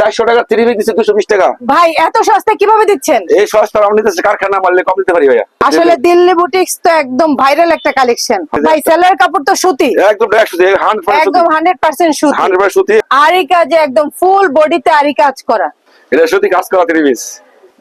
চারশো টাকা three piece দিচ্ছে দুশো বিশ টাকা। ভাই এত সস্তা কীভাবে দিচ্ছেন? এই সস্তা আমি নিতেছি কারখানা মারলে কম দিতে পারি ভাইয়া। আসলে দিল্লি বুটিক্স তো একদম ভাইরাল একটা কালেকশন ভাই সেলার কাপড় তো সুতি। একদম একদম হান্ড্রেড পার্সেন্ট সুতি। হান্ড্রেড সুতি। আরি কাজে একদম ফুল বডিতে আরি কাজ করা। এটা সুতি কাজ করা থ্রি পিস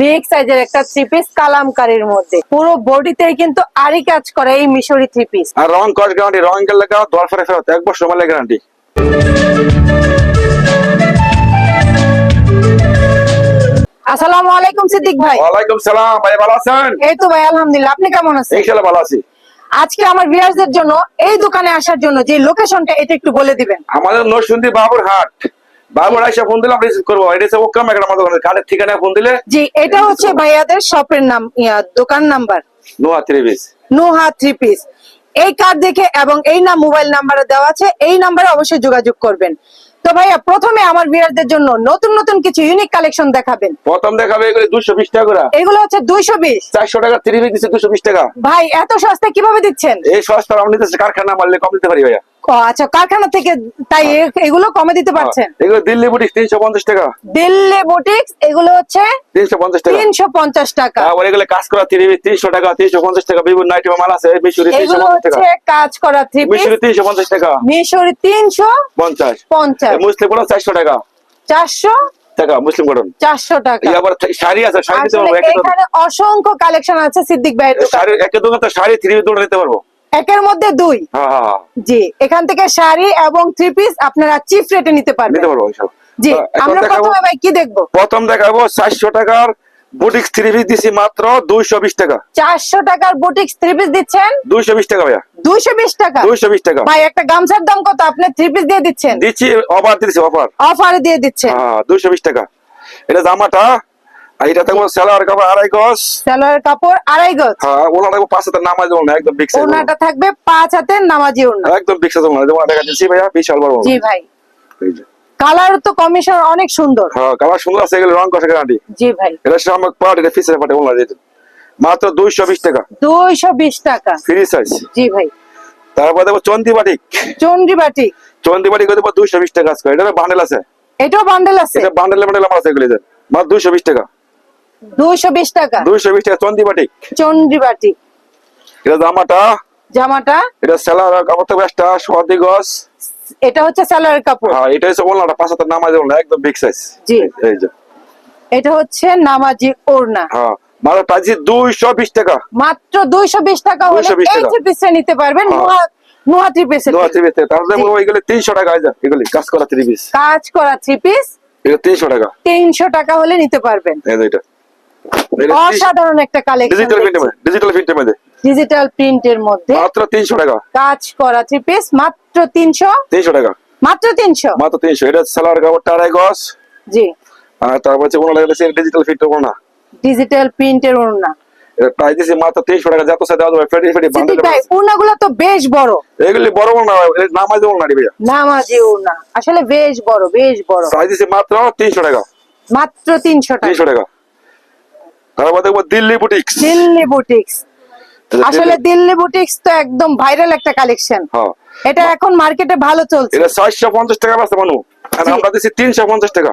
বিগ সাইজের একটা থ্রি পিস কালামকারীর মধ্যে। পুরো বডিতে কিন্তু আরি কাজ করা এই মিশরি থ্রি পিস আর রং কস গ্যারান্টি রং গেলে দশ ফেরত এক বছর সময় গ্যারান্টি আসসালামু আলাইকুম সিদ্দিক ভাই। ওয়ালাইকুম সালাম ভাই ভালো আছেন? এই তো ভাই আলহামদুলিল্লাহ। আপনি কেমন আছেন? ইনশাল্লাহ ভালো আছি। আজকে আমার ভিউয়ারদের জন্য এই দোকানে আসার জন্য যে লোকেশনটা এটা একটু বলে দিবেন। আমাদের নরসিংদী বাবুর হাট। বাবুর আইসা ফোন দিলাম রিসিভ করব। এটা হচ্ছে ওকাম একটা আমাদের ওখানে কার্ডের ঠিকানায় ফোন দিলে জি এটা হচ্ছে ভাইয়াদের শপের নাম দোকান নাম্বার। নোয়া থ্রি পিস নুহা থ্রি পিস এই কার্ড দেখে এবং এই নাম মোবাইল নাম্বারে দেওয়া আছে এই নাম্বারে অবশ্যই যোগাযোগ করবেন। তো ভাইয়া প্রথমে আমার বিয়ারদের জন্য নতুন নতুন কিছু ইউনিক কালেকশন দেখাবেন। প্রথম দেখাবে এগুলো দুশো বিশ টাকা করে। এগুলো হচ্ছে দুইশো বিশ। চারশো টাকা 3 পিস দিচ্ছে দুশো বিশ টাকা। ভাই এত সস্তা কীভাবে দিচ্ছেন? এই সস্তা আমি নিতেছি কারখানা মারলে কম দিতে পারি ভাইয়া। আচ্ছা কারখানা থেকে তাই এগুলো কমে দিতে পারছেন? এগুলো দিল্লি বুটিক তিনশো পঞ্চাশ টাকা। দিল্লি বুটিক্স এগুলো হচ্ছে তিনশো পঞ্চাশ টাকা। তিনশো পঞ্চাশ টাকা। তারপর এগুলো কাজ করা থ্রি তিনশো টাকা তিনশো পঞ্চাশ টাকা বিভিন্ন আইটেম মাল আছে মিশুরি তিনশো এগুলো পঞ্চাশ টাকা কাজ করা থ্রি মিশুরি তিনশো পঞ্চাশ টাকা। মিশরি তিনশো পঞ্চাশ। পঞ্চাশ। মুসলিম কোন চারশো টাকা। চারশো? টাকা মুসলিম চারশো টাকা। আবার শাড়ি আছে শাড়ি এখানে অসংখ্য কালেকশন আছে সিদ্দিক ভাই। শাড়ি একে দোকান তো শাড়ি থ্রি নিতে পারব। একের মধ্যে দুই। হ্যাঁ হ্যাঁ হ্যাঁ, জি এখান থেকে শাড়ি এবং থ্রি পিস আপনারা চিপ রেটে নিতে পারবেন। জি আমরা প্রথমে ভাই কি দেখব? প্রথম দেখাবো চারশো টাকার বুটিক্স থ্রি পিস দিছি মাত্র দুইশো বিশ টাকা। চারশো টাকার বুটিক্স থ্রি পিস দিচ্ছেন? দুইশো বিশ টাকা ভাইয়া। দুইশো বিশ টাকা? দুইশো বিশ টাকা। ভাই একটা গামছার দাম কত? আপনি থ্রি পিস দিয়ে দিচ্ছেন? দিচ্ছি অফার দিচ্ছি অফার অফারে দিয়ে দিচ্ছেন। হ্যাঁ দুইশো বিশ টাকা। এটা জামাটা আর এটা থাকব কাপড় আড়াই গজ। সালোয়ার কাপড় আড়াই গজ। হ্যাঁ থাকব পাঁচ নামাজ একদম বিগ সাইজ ওনাটা থাকবে পাঁচ হাতের নামাজি ওনা একদম বিগ সাইজ দেবো না দেখা দিচ্ছি ভাইয়া বিশাল বড় জি ভাই। কালার তো কমিশন অনেক সুন্দর। হ্যাঁ কালার সুন্দর আছে এগুলো রং কষা গ্যারান্টি জি ভাই। এটা সামনে পাট এটা ফিসের পাটে ওলা দিতে মাত্র দুইশো বিশ টাকা। দুইশো বিশ টাকা। ফ্রি সাইজ জি ভাই। তারপর দেবো চন্দি বাটিক। চন্ডি বাটিক। দেবো দুইশো বিশ টাকা আজকে। এটা বান্ডেল আছে। এটাও বান্ডেল আছে। এটা বান্ডেল বান্ডেল আমার আছে এগুলি মাত্র দুইশো বিশ টাকা। দুইশো বিশ টাকা। দুইশো বিশ টাকা এটা জামাটা? জামাটা? এটা সেলার কাপড় তো বেশটা সোয়াদি গজ এটা হচ্ছে সালোয়ার কাপড়। হ্যাঁ এটা হচ্ছে নামাজ একদম বিগ সাইজ জি। এই যে। এটা হচ্ছে নামাজি ওড়না। হ্যাঁ মাত্র প্রাইস দুইশো বিশ টাকা। মাত্র দুইশো বিশ টাকা হলে এই। থ্রি নিতে পারবেন হ্যাঁ। থ্রি নোয়া থ্রি পিস। ওইগুলো তিনশো টাকা এই যে এগুলি কাজ করা থ্রি পিস কাজ করা থ্রি পিস এটা তিনশো টাকা। তিনশো টাকা হলে নিতে পারবেন। এই যে এটা। অসাধারণ একটা কালেকশন ডিজিটাল প্রিন্টের মধ্যে ডিজিটাল প্রিন্টের মধ্যে? ডিজিটাল প্রিন্টের মধ্যে মাত্র তিনশো টাকা। কাজ করা থ্রি পিস মাত্র তিনশো? তিনশো টাকা। মাত্র তিনশো? মাত্র তিনশো। এটা সালোয়ার কাপড় আড়াই গজ। জি। আর তারপর হচ্ছে ওনা লাগছে ডিজিটাল ফিট করব না ডিজিটাল প্রিন্টের ওড়না। এটা প্রাইস দিচ্ছি মাত্র তিনশো টাকা যত সাথে ফেটি ফেটি সিদ্দিক ভাই ওড়নাগুলো তো বেশ বড়। এগুলি বড় বড় না এগুলি নামাজ দেবো না নামাজি ওড়না। আসলে বেশ বড় বেশ বড়। প্রাইস মাত্র তিনশো টাকা। মাত্র তিনশো টাকা। তিনশো টাকা। তারপর দেখব দিল্লি বুটিক্স দিল্লি বুটিক্স আসলে দিল্লি বুটিক্স তো একদম ভাইরাল একটা কালেকশন হ্যাঁ। এটা এখন মার্কেটে ভালো চলছে। এটা চারশো পঞ্চাশ টাকা বাঁচতে মানু। আর আমরা তিনশো পঞ্চাশ টাকা।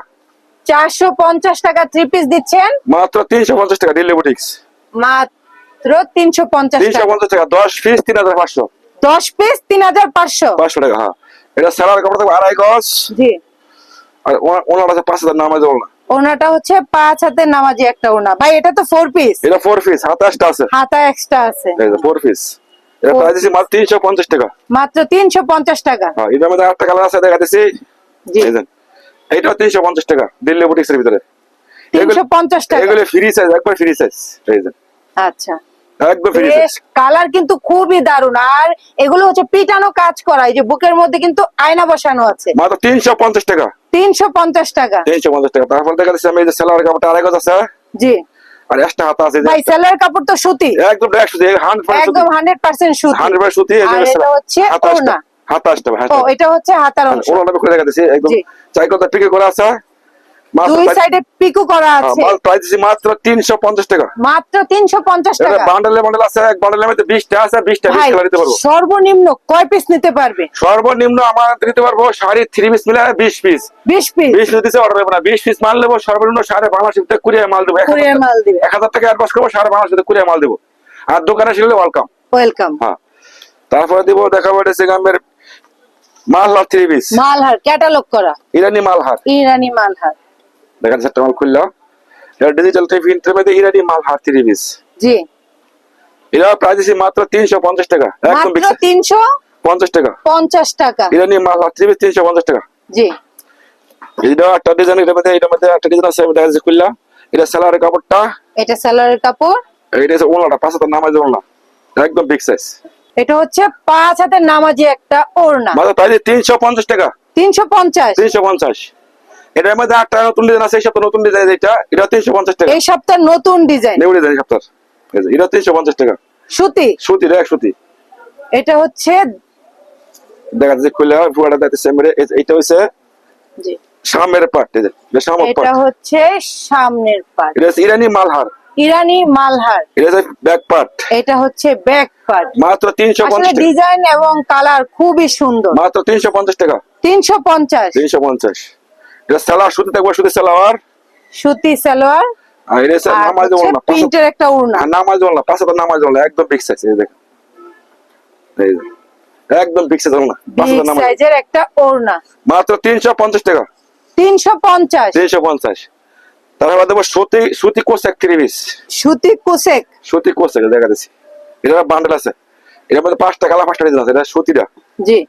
চারশো পঞ্চাশ টাকা থ্রি পিস দিচ্ছেন? মাত্র তিনশো পঞ্চাশ টাকা দিল্লি বুটিক্স মাত্র তিনশো পঞ্চাশ তিনশো টাকা পঞ্চাশ টাকা দশ পিস তিন হাজার পাঁচশো। দশ পিস তিন হাজার পাঁচশো। পাঁচশো টাকা হ্যাঁ। এটা স্যালার কাপড় থাকবে আড়াই গজ। জি। আর ওনার আছে পাঁচ হাজার নামাজ দেবো না। ওনাটা হচ্ছে পাঁচ হাতে নামাজি একটা ওনা। ভাই এটা তো ফোর পিস এটা ফোর পিস হাতাশটা আছে। হাতা এক্সট্রা আছে। ফোর পিস এটা প্রাইস আছে মাত্র তিনশো পঞ্চাশ টাকা। মাত্র তিনশো পঞ্চাশ টাকা। হ্যাঁ এটা মধ্যে আটটা কালার আছে দেখা দিচ্ছি। জি। তিনশো পঞ্চাশ টাকা দিল্লি বুটিক্সের ভিতরে। তিনশো পঞ্চাশ টাকা। এগুলো ফ্রি সাইজ একবার ফ্রি সাইজ। আচ্ছা। একদম কালার কিন্তু খুবই দারুণ। আর এগুলো হচ্ছে পিটানো কাজ করা এই যে বুকের মধ্যে কিন্তু আয়না বসানো আছে। মাত্র তিনশো পঞ্চাশ টাকা। তিনশো পঞ্চাশ টাকা। তিনশো পঞ্চাশ টাকা। তারপর দেখা দিচ্ছি আমি এই যে সেলার কাপড়টা আড়াই গজ আছে জি। আর একটা হাতা আছে ভাই সেলার কাপড় তো সুতি। একদম একদম সুতি। হান্ড্রেড সুতি। আর এটা হচ্ছে ও এটা হচ্ছে হাতার অংশ। করে দেখা একদম চাই কথা পিকে করা আছে মাত্র দুই সাইডে পিকু করা আছে। প্রাইস দিচ্ছি মাত্র পঞ্চাশ টাকা। মাত্র তিনশো পঞ্চাশ এটা টাকা। বান্ডেলে বান্ডেল আছে এক বান্ডেলের মধ্যে পারব। সর্বনিম্ন কয় পিস নিতে পারবে? সর্বনিম্ন আমার দিতে পারব সাড়ে থ্রি পিস মিলে বিশ পিস বিশ পিস বিশ পিস দিতে অর্ডার দেবো না বিশ পিস মাল সর্বনিম্ন দেবো। কুরিয়ার টাকা- মাল দিবে। এক টাকা অ্যাডভান্স করব সাড়ে বাংলা শিফটে কুড়িয়ে মাল দেবো। আর দোকানে ওয়েলকাম ওয়েলকাম হ্যাঁ। তারপরে দিব দেখাবো এটা সেগামের মালহার থ্রি পিস মালহার ক্যাটালগ করা। ইরানি মালহার। ইরানি মালহার। দেখেন সেটা মাল খুললো। এটা ডিজিটাল মধ্যে ইরানি মালহার থ্রি পিস জি। এটা প্রাইস মাত্র তিনশো পঞ্চাশ টাকা একদম মাত্র তিনশো পঞ্চাশ টাকা। পঞ্চাশ টাকা। ইরানি মালহার থ্রি পিস তিনশো পঞ্চাশ টাকা। জি। এটা একটা ডিজাইন এটার মধ্যে এটার মধ্যে একটা ডিজাইন আছে দেখা যাচ্ছে খুললা এটা সেলারের কাপড়টা। এটা সালোয়ারের কাপড়। এটা হচ্ছে পাঁচ হাজার নামাজ ওনা একদম বিগ সাইজ এটা হচ্ছে পাঁচ হাতের নামাজি একটা ওড়না। মাত্র প্রাইস তিনশো পঞ্চাশ টাকা। তিনশো পঞ্চাশ। তিনশো পঞ্চাশ। এটার মধ্যে একটা নতুন ডিজাইন আছে এই সপ্তাহ নতুন ডিজাইন এটা। এটা তিনশো পঞ্চাশ টাকা। এই সপ্তাহ নতুন ডিজাইন নিউ ডিজাইন এই সপ্তাহ। এটা তিনশো পঞ্চাশ টাকা। সুতি? সুতি রে সুতি। এটা হচ্ছে দেখা যাচ্ছে খুলে পুরাটা দেখতেছে মেরে এটা হচ্ছে জি। সামের পার্ট এটা এটা সামর এটা হচ্ছে সামনের পার্ট এটা হচ্ছে ইরানি মালহার। ইরানি মালহার। এটা হচ্ছে ব্যাক পার্ট এটা হচ্ছে ব্যাক পার্ট মাত্র তিনশো আসলে পঞ্চাশ টাকা। ডিজাইন এবং কালার খুবই সুন্দর। মাত্র তিনশো পঞ্চাশ টাকা। তিনশো পঞ্চাশ। তিনশো পঞ্চাশ। এটা সালোয়ার সুতি থাকবে সুতি সালোয়ার। সুতি সালোয়ার আর এটা নামাজ দেবো না প্রিন্টের একটা উড়না নামাজ দেবো না পাঁচ হাজার নামাজ দেবো একদম বিগ সাইজ এই দেখেন। এই একদম বিগ সাইজ না পাঁচ বিগ নামাজ। সাইজের একটা ওড়না। মাত্র তিনশো পঞ্চাশ টাকা। তিনশো পঞ্চাশ। তিনশো পঞ্চাশ। তারপর দেবো সুতি সুতি কোর্স এক ত্রিশ সুতি কুসেক। সুতি কোর্স এক দেখা যাচ্ছে। এটা বান্ডেল আছে। এটার মধ্যে পাঁচটা কালা পাঁচটা ডিজাইন আছে এটা সুতিটা। জি।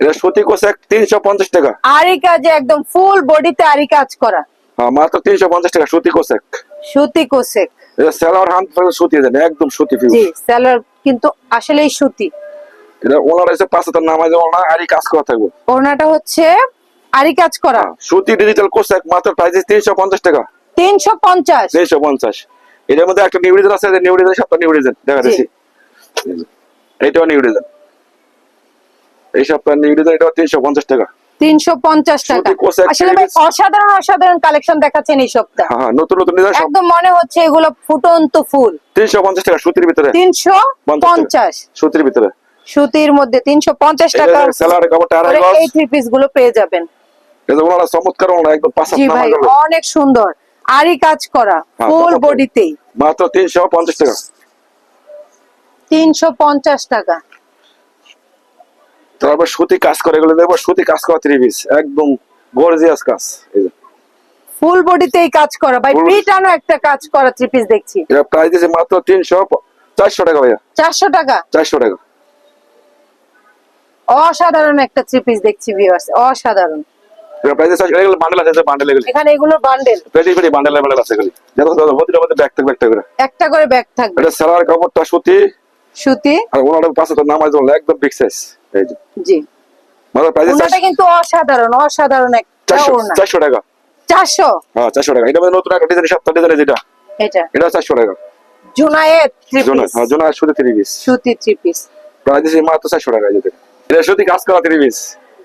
এটা সুতি তিনশো পঞ্চাশ টাকা। আরি কাজে একদম ফুল বডিতে আরি কাজ করা। হ্যাঁ মাত্র তিনশো পঞ্চাশ টাকা সুতি কোর্স এক। সুতি কুসেক এটা সালোয়ার হান সুতি দেন একদম সুতি ফিউজ জি সালোয়ার কিন্তু আসলেই সুতি। এটা ওনার এসে পাঁচ হাজার নামাজ দেবো না আরই কাজ করা থাকবে। ওড়নাটা হচ্ছে আরি কাজ করা। হ্যাঁ, সুতি ডিজিটাল কোর্স মাত্র প্রাইস তিনশো পঞ্চাশ টাকা। তিনশো পঞ্চাশ। তিনশো পঞ্চাশ। এটার মধ্যে একটা নিউ ডিজাইন আছে নিউ ডিজাইন সপ্তাহ নিউ ডিজাইন দেখা যাচ্ছে। এইটাও নিউ ডিজাইন এই সপ্তাহ নিউ ডিজাইন তিনশো পঞ্চাশ টাকা। তিনশো পঞ্চাশ টাকা। আসলে ভাই অসাধারণ অসাধারণ কালেকশন দেখাচ্ছেন এই সপ্তাহ। হ্যাঁ হ্যাঁ নতুন নতুন ডিজাইন একদম মনে হচ্ছে এগুলো ফুটন্ত ফুল। তিনশো পঞ্চাশ টাকা সুতির ভিতরে। তিনশো পঞ্চাশ। টাকা। পঞ্চাশ সুতির ভিতরে। সুতির মধ্যে তিনশো পঞ্চাশ টাকা। স্যালারি কাপড়টা আড়াই করে গজ এই থ্রি পিসগুলো পেয়ে যাবেন। এটা ওনারা চমৎকার ওনারা একদম পাঁচ হাত ভাই নামাজ অনেক সুন্দর। আরি কাজ করা হ্যাঁ, ফুল চমৎকার। বডিতেই মাত্র তিনশো পঞ্চাশ টাকা। তিনশো পঞ্চাশ টাকা। তারপর সুতি কাজ করে এগুলো দেখব সুতি কাজ করা থ্রি পিস একদম গর্জিয়াস কাজ। এই যে। ফুল বডিতেই কাজ করা ভাই একটা কাজ করা থ্রি পিস দেখছি। এটা প্রাইস মাত্র তিনশো চারশো টাকা ভাইয়া। চারশো টাকা? চারশো টাকা। অসাধারণ একটা থ্রি পিস দেখছি ভিউয়ার্স অসাধারণ। এটা প্রাইস এগুলো বান্ডেল আছে বান্ডেল এগুলি। এখানে এগুলো বান্ডেল পেটি পেটি বান্ডেল বান্ডেল আছে এগুলি। প্রতিটা মধ্যে ব্যাগ থাকবে একটা করে। একটা করে ব্যাগ থাকবে। এটা সালোয়ার কাপড়টা সুতি সুতি? আর ওনার পাশে তো নামাজ একদম বিগ সাইজ এই জি। মাত্র প্রাইস ওনাটা কিন্তু অসাধারণ অসাধারণ একটা টাকা। হ্যাঁ টাকা। এটা মধ্যে নতুন একটা ডিজাইন সপ্তাহ ডিজাইন যেটা এটা। এটা। চারশো টাকা। জুনায়েদ থ্রি জোনা পিস হ্যাঁ জোনা সুতি থ্রি পিস সুতি থ্রি পিস প্রাইস দিয়েছে মাত্র টাকা এটা সুতি কাজ করা থ্রি পিস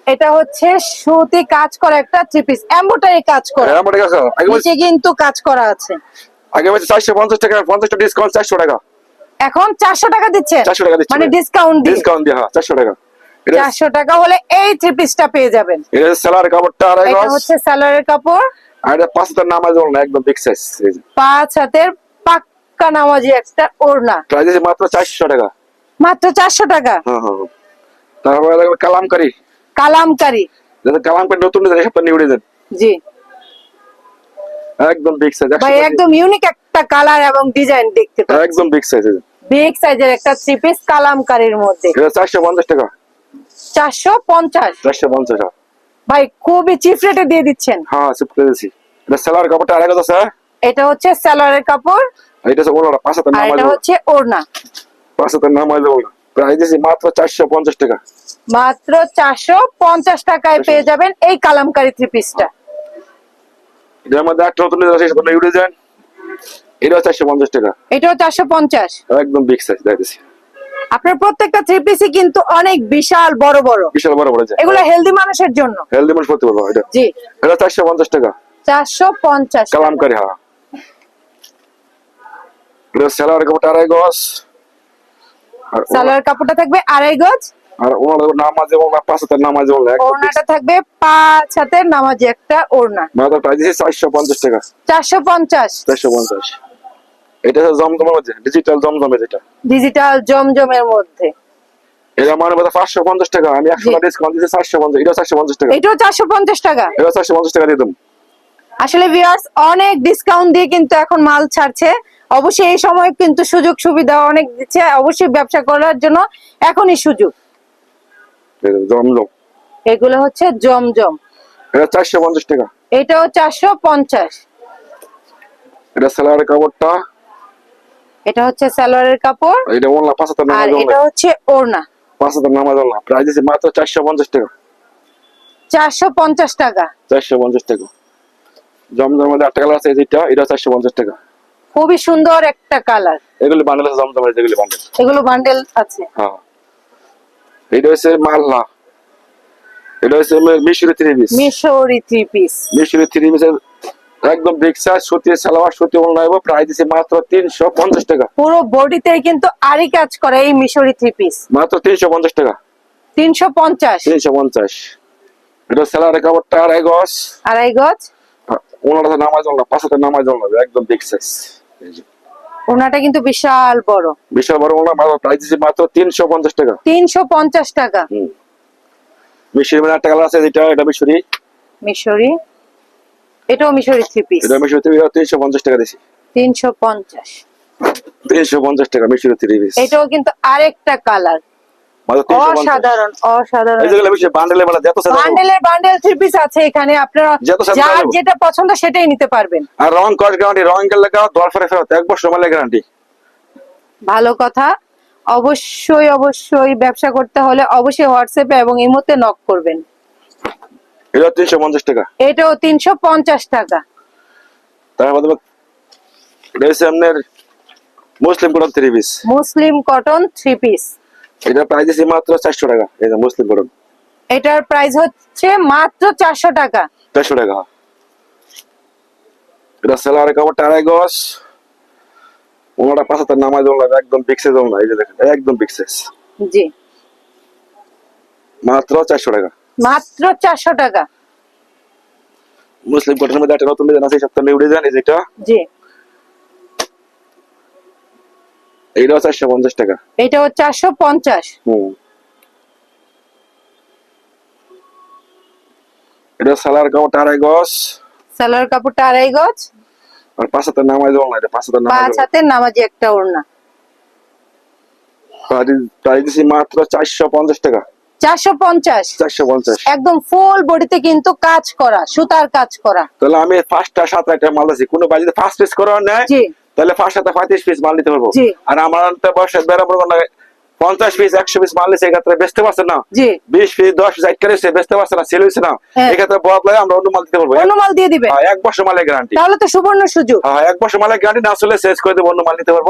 এটা হচ্ছে সুতি কাজ করা একটা থ্রি পিস এমব্রয়ডারি কাজ করা। হ্যাঁ নিচে কিন্তু কাজ করা আছে। আগে বলছি চারশো পঞ্চাশ টাকা পঞ্চাশটা ডিসকাউন্ট চারশো টাকা। এখন চারশো টাকা দিচ্ছে। চারশো টাকা দিচ্ছি। মানে ডিসকাউন্ট দিয়ে। ডিসকাউন্ট দিয়ে হ্যাঁ চারশো টাকা। এটা চারশো টাকা হলে এই থ্রি পিসটা পেয়ে যাবেন। এটা স্যালার কাপড়টা আড়াই এটা হচ্ছে স্যালোয়ারের কাপড়। আর এটা পাঁচ হাজার নামাজ দেবো না একদম বিগ সাইজ পাঁচ হাতের পাক্কা নামাজি একটা ওড়না। প্রাইস দিয়েছে মাত্র চারশো টাকা। মাত্র চারশো টাকা। হ্যাঁ হ্যাঁ হ্যাঁ। তারপরে লাগবে কালামকারি। কালামকারি। যাতে কালামকারি নতুন ডিজাইন সপ্তাহ নিউ ডিজাইন জি। একদম বিগ সাইজ ভাই একদম ইউনিক একটা কালার এবং ডিজাইন দেখতে পাচ্ছি। একদম বিগ সাইজ বিগ সাইজের একটা থ্রি পিস কালামকারির মধ্যে। এটা চারশো পঞ্চাশ টাকা। চারশো পঞ্চাশ। চারশো পঞ্চাশ টাকা ভাই খুবই চিপ রেটে দিয়ে দিচ্ছেন। হ্যাঁ সিপ করে দিয়েছি। এটা কাপড়টা আড়াই আছে এটা হচ্ছে কাপড়। আর এটা হচ্ছে পাঁচ এটা হচ্ছে ওড়না। পাঁচ হাজার নামাজ দেবো না প্রাইস মাত্র চারশো পঞ্চাশ টাকা। মাত্র চারশো পঞ্চাশ টাকায় পেয়ে যাবেন এই কালামকারি থ্রি পিসটা এটার মধ্যে একটা নতুন আছে সেটা নিউ ডিজাইন এটাও চারশো পঞ্চাশ টাকা। এটাও চারশো পঞ্চাশ। একদম বিগ সাইজ দেখতেছি আপনার প্রত্যেকটা থ্রি পিসই কিন্তু অনেক বিশাল বড় বড়। বিশাল বড় বড় এগুলো হেলদি মানুষের জন্য। হেলদি মানুষ পড়তে পারব এটা। জি। এটা চারশো পঞ্চাশ টাকা। চারশো পঞ্চাশ কালামকারি হ্যাঁ এটা সেলার কাপড় আড়াই গজ। আর সালোয়ার কাপড়টা থাকবে আড়াই গজ। আর ওনার নামাজে ওনার পাঁচ হাতের নামাজে ওনার ওড়নাটা থাকবে পাঁচ হাতের নামাজি একটা ওড়না। মাত্র প্রাইস দিয়েছে চারশো পঞ্চাশ টাকা। চারশো পঞ্চাশ। চারশো পঞ্চাশ। এটা জমজমের মধ্যে ডিজিটাল জমজমে যেটা। ডিজিটাল জমজমের মধ্যে। এটা মানে বোধ ফার্স্টশো পঞ্চাশ টাকা আমি একশো। টাকা ডিসকাউন্ট দিয়েছি চারশো পঞ্চাশ এটা চারশো পঞ্চাশ টাকা। এটাও চারশো পঞ্চাশ টাকা? এটা চারশো পঞ্চাশ টাকা দিয়ে দেবো। আসলে ভিউয়ার্স অনেক ডিসকাউন্ট দিয়ে কিন্তু এখন মাল ছাড়ছে। অবশ্যই এই সময় কিন্তু সুযোগ সুবিধা অনেক দিচ্ছে। অবশ্যই ব্যবসা করার জন্য এখনই সুযোগ। জমজম। এগুলো হচ্ছে জমজম। এটা চারশো পঞ্চাশ টাকা। এটাও চারশো পঞ্চাশ। এটা সেলার কাপড়টা এটা হচ্ছে সালোয়ারের কাপড় এটা ওনলা পাঁচ হাতের আর এটা হচ্ছে ওড়না। পাঁচ হাতের নামাজ ওনলা প্রাইস দিয়েছে মাত্র চারশো পঞ্চাশ টাকা। চারশো পঞ্চাশ টাকা। চারশো পঞ্চাশ টাকা। জমজমের মধ্যে আটটা কালার আছে যেটা এটা চারশো পঞ্চাশ টাকা। খুবই সুন্দর একটা কালার। এগুলো বান্ডেল আছে জমজমের যেগুলি বান্ডেল এগুলো বান্ডেল আছে। হ্যাঁ। এটা হচ্ছে মাল্লা এটা হচ্ছে মিশরি থ্রি পিস মিশরি থ্রি পিস মিশরি থ্রি পিসের একদম বিগ সাইজ সালোয়ার সুতি ওড়না এবং প্রাইস দিচ্ছে মাত্র তিনশো পঞ্চাশ টাকা। পুরো বডিতে কিন্তু আরি কাজ করে এই মিশরি থ্রি পিস মাত্র তিনশো পঞ্চাশ টাকা। তিনশো পঞ্চাশ। তিনশো পঞ্চাশ। এটা সেলারের কাপড়টা আড়াই গজ। আড়াই গজ। ওনার নামাজ ওনা পাঁচ হাতের নামাজ ওনা একদম বিগ সাইজ ওনাটা কিন্তু বিশাল বড়। বিশাল বড় ওনা মাত্র প্রাইস দিচ্ছে মাত্র তিনশো পঞ্চাশ টাকা। তিনশো পঞ্চাশ টাকা। হুম। মিশরি মানে একটা কালার আছে যেটা এটা মিশরি। মিশরি। এটাও মিশরি থ্রি পিস এটা মিশরি থ্রি তিনশো পঞ্চাশ টাকা দিছি। তিনশো পঞ্চাশ। তিনশো পঞ্চাশ টাকা মিশরি থ্রি পিস এটাও কিন্তু আরেকটা কালার অসাধারণ অসাধারণ। বান্ডেলের বান্ডেল থ্রি পিস আছে এখানে আপনারা যার যেটা পছন্দ সেটাই নিতে পারবেন। আর রং কস গ্যারান্টি রং গেলে লাগাও দশ ফেরে ফেরত এক বছর মানে গ্যারান্টি ভালো কথা। অবশ্যই অবশ্যই ব্যবসা করতে হলে অবশ্যই হোয়াটসঅ্যাপে এবং ইমোতে নক করবেন। এটা তিনশো পঞ্চাশ টাকা। এটাও তিনশো পঞ্চাশ টাকা। তারপর এটা হচ্ছে আপনার মুসলিম কোরআন থ্রি পিস মুসলিম কটন থ্রি পিস এটা প্রাইস মাত্র চারশো টাকা এই যে মুসলিম কোরআন এটার প্রাইস হচ্ছে মাত্র চারশো টাকা। চারশো টাকা। এটা সেলার কাপড়টা আড়াই গজ। ওনাটা নামাজ ওনার একদম পিক্সে যাও না এই যে দেখেন একদম পিক্সেস জি। মাত্র চারশো টাকা। মাত্র চারশো টাকা। মুসলিম কোরআনের মধ্যে একটা নতুন ডিজাইন আছে সপ্তাহে নিউ ডিজাইন যেটা? জি। এইটাও চারশো পঞ্চাশ টাকা। এটাও চারশো পঞ্চাশ। হুম। এটা সালার কাপড়টা আড়াই গজ সালোয়ার কাপড়টা আড়াই গজ আর পাঁচ হাতের নামাজ ওনা এটা পাঁচ হাতের নামাজ পাঁচ হাতের নামাজি একটা ওড়না। প্রাইস দিচ্ছি মাত্র চারশো পঞ্চাশ টাকা। চারশো পঞ্চাশ। চারশো পঞ্চাশ। একদম ফুল বডিতে কিন্তু কাজ করা সুতার কাজ করা। তাহলে আমি ফার্স্টটা সাত আটটা মাল আছি। কোনো ফার্স্ট পিস নেয় তাহলে ফার্স্ট সাথে পঁয়ত্রিশ পিস মাল নিতে পারব। আর আমার বয়সের বেড়াবো না পঞ্চাশ পিস একশো পিস মাল নিচ্ছে এক্ষেত্রে বেচতে পারছে না। বিশ পিস দশ পিস এক করে বেচতে পারছে না সেল হয়েছে না। হ্যাঁ। এক্ষেত্রে বদলায় আমরা অন্য মাল দিতে পারব। অন্য মাল দিয়ে দিবে। হ্যাঁ, এক বছর মালের গ্যারান্টি তাহলে তো সুবর্ণ সুযোগ। হ্যাঁ এক বছর মালের গ্যারান্টি না চলে শেষ করে দেবো অন্য মাল নিতে পারব।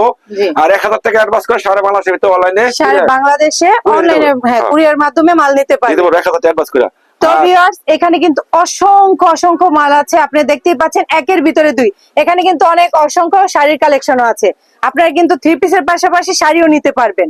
আর এক হাজার টাকা অ্যাডভান্স করে সারা বাংলাদেশের ভিতরে অনলাইনে সারা বাংলাদেশে অনলাইনে। কুরিয়ার মাধ্যমে মাল নিতে পারবে। এক হাজার অ্যাডভান্স করে। তো ভিউয়ার্স এখানে কিন্তু অসংখ্য অসংখ্য মাল আছে। আপনি দেখতেই পাচ্ছেন একের ভিতরে দুই। এখানে কিন্তু অনেক অসংখ্য শাড়ির কালেকশনও আছে। আপনারা কিন্তু থ্রি পিসের পাশাপাশি শাড়িও নিতে পারবেন।